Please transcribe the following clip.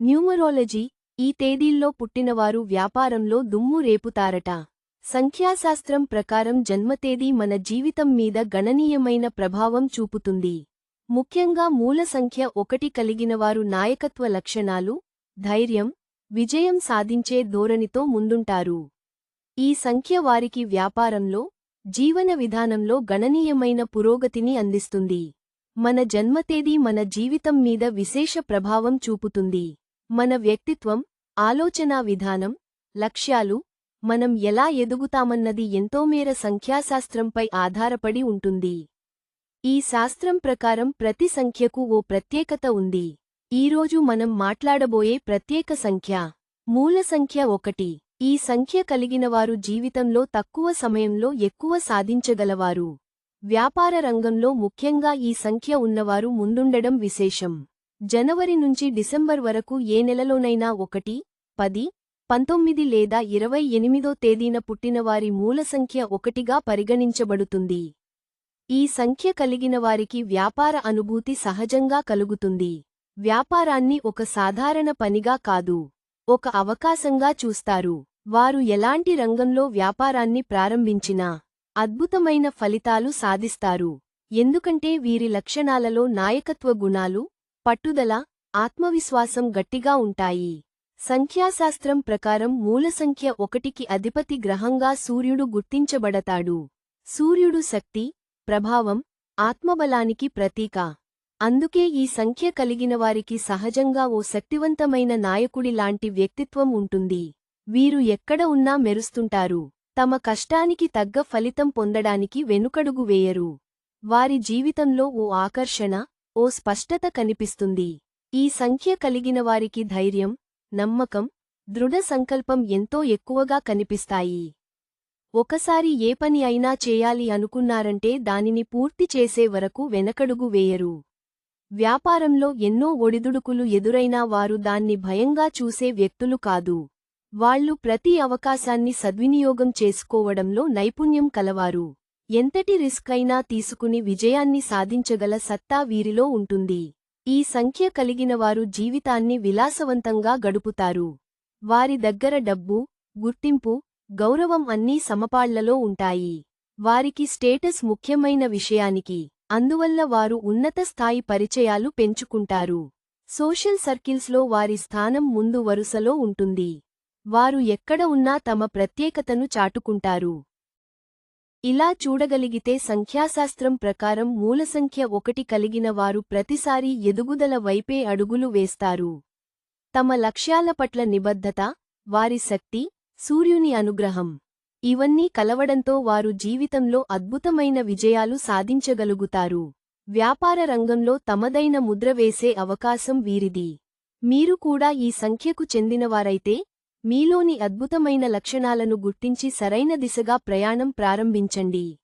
Numerology ఈ తేదీల్లో పుట్టినవారు వ్యాపారంలో దుమ్ము రేపుతారట. సంఖ్యాశాస్త్రం ప్రకారం జన్మతేదీ మన జీవితం మీద గణనీయమైన ప్రభావం చూపుతుంది. ముఖ్యంగా మూల సంఖ్య ఒకటి కలిగినవారు నాయకత్వ లక్షణాలు ధైర్యం విజయం సాధించే ధోరణితో ముందుంటారు. ఈ సంఖ్య వారికి వ్యాపారంలో జీవన విధానంలో గణనీయమైన పురోగతిని అందిస్తుంది. మన జన్మతేదీ మన జీవితం మీద విశేష ప్రభావం చూపుతుంది. మన వ్యక్తిత్వం ఆలోచనా విధానం లక్ష్యాలు మనం ఎలా ఎదుగుతామన్నది ఎంతోమేర సంఖ్యాశాస్త్రంపై ఆధారపడి ఉంటుంది. ఈ శాస్త్రం ప్రకారం ప్రతి సంఖ్యకు ఓ ప్రత్యేకత ఉంది. ఈరోజు మనం మాట్లాడబోయే ప్రత్యేక సంఖ్య మూల సంఖ్య ఒకటి. ఈ సంఖ్య కలిగినవారు జీవితంలో తక్కువ సమయంలో ఎక్కువ సాధించగలవారు. వ్యాపార రంగంలో ముఖ్యంగా ఈ సంఖ్య ఉన్నవారు ముందుండడం విశేషం. జనవరి నుంచి డిసెంబర్ వరకు ఏ నెలలోనైనా ఒకటి పది పంతొమ్మిది లేదా ఇరవై ఎనిమిదో తేదీన పుట్టినవారి మూల సంఖ్య ఒకటిగా పరిగణించబడుతుంది. ఈ సంఖ్య కలిగినవారికి వ్యాపార అనుభూతి సహజంగా కలుగుతుంది. వ్యాపారాన్ని ఒక సాధారణ పనిగా కాదు ఒక అవకాశంగా చూస్తారు. వారు ఎలాంటి రంగంలో వ్యాపారాన్ని ప్రారంభించినా అద్భుతమైన ఫలితాలు సాధిస్తారు. ఎందుకంటే వీరి లక్షణాలలో నాయకత్వ గుణాలు పట్టుదల ఆత్మవిశ్వాసం గట్టిగా ఉంటాయి. సంఖ్యాశాస్త్రం ప్రకారం మూల సంఖ్య ఒకటికి అధిపతి గ్రహంగా సూర్యుడు గుర్తించబడతాడు. సూర్యుడు శక్తి ప్రభావం ఆత్మబలానికి ప్రతీక. అందుకే ఈ సంఖ్య కలిగినవారికి సహజంగా ఓ శక్తివంతమైన నాయకుడి లాంటి వ్యక్తిత్వం ఉంటుంది. వీరు ఎక్కడ ఉన్నా మెరుస్తుంటారు. తమ కష్టానికి తగ్గ ఫలితం పొందడానికి వెనుకడుగు వేయరు. వారి జీవితంలో ఓ ఆకర్షణ ఓ స్పష్టత కనిపిస్తుంది. ఈ సంఖ్య కలిగిన వారికి ధైర్యం నమ్మకం దృఢ సంకల్పం ఎంతో ఎక్కువగా కనిపిస్తాయి. ఒకసారి ఏ పని అయినా చేయాలి అనుకున్నారంటే దానిని పూర్తి చేసే వరకు వెనకడుగు వేయరు. వ్యాపారంలో ఎన్నో ఒడిదుడుకులు ఎదురైనా వారు దాన్ని భయంగా చూసే వ్యక్తులు కాదు. వాళ్ళు ప్రతి అవకాశాన్ని సద్వినియోగం చేసుకోవడంలో నైపుణ్యం కలవారు. ఎంతటి రిస్క్ అయినా తీసుకుని విజయాన్ని సాధించగల సత్తా వీరిలో ఉంటుంది. ఈ సంఖ్య కలిగినవారు జీవితాన్ని విలాసవంతంగా గడుపుతారు. వారి దగ్గర డబ్బు గుర్తింపు గౌరవం అన్నీ సమపాళ్ళలో ఉంటాయి. వారికి స్టేటస్ ముఖ్యమైన విషయానికి అందువల్ల వారు ఉన్నత స్థాయి పరిచయాలు పెంచుకుంటారు. సోషల్ సర్కిల్స్లో వారి స్థానం ముందు వరుసలో ఉంటుంది. వారు ఎక్కడ ఉన్నా తమ ప్రత్యేకతను చాటుకుంటారు. ఇలా చూడగలిగితే సంఖ్యాశాస్త్రం ప్రకారం మూలసంఖ్య ఒకటి కలిగిన వారు ప్రతిసారీ ఎదుగుదల వైపే అడుగులు వేస్తారు. తమ లక్ష్యాల పట్ల నిబద్ధత వారి శక్తి సూర్యుని అనుగ్రహం. ఇవన్నీ కలవడంతో వారు జీవితంలో అద్భుతమైన విజయాలు సాధించగలుగుతారు. వ్యాపార రంగంలో తమదైన ముద్ర వేసే అవకాశం వీరిది. మీరు కూడా ఈ సంఖ్యకు చెందినవారైతే మీలోని అద్భుతమైన లక్షణాలను గుర్తించి సరైన దిశగా ప్రయాణం ప్రారంభించండి.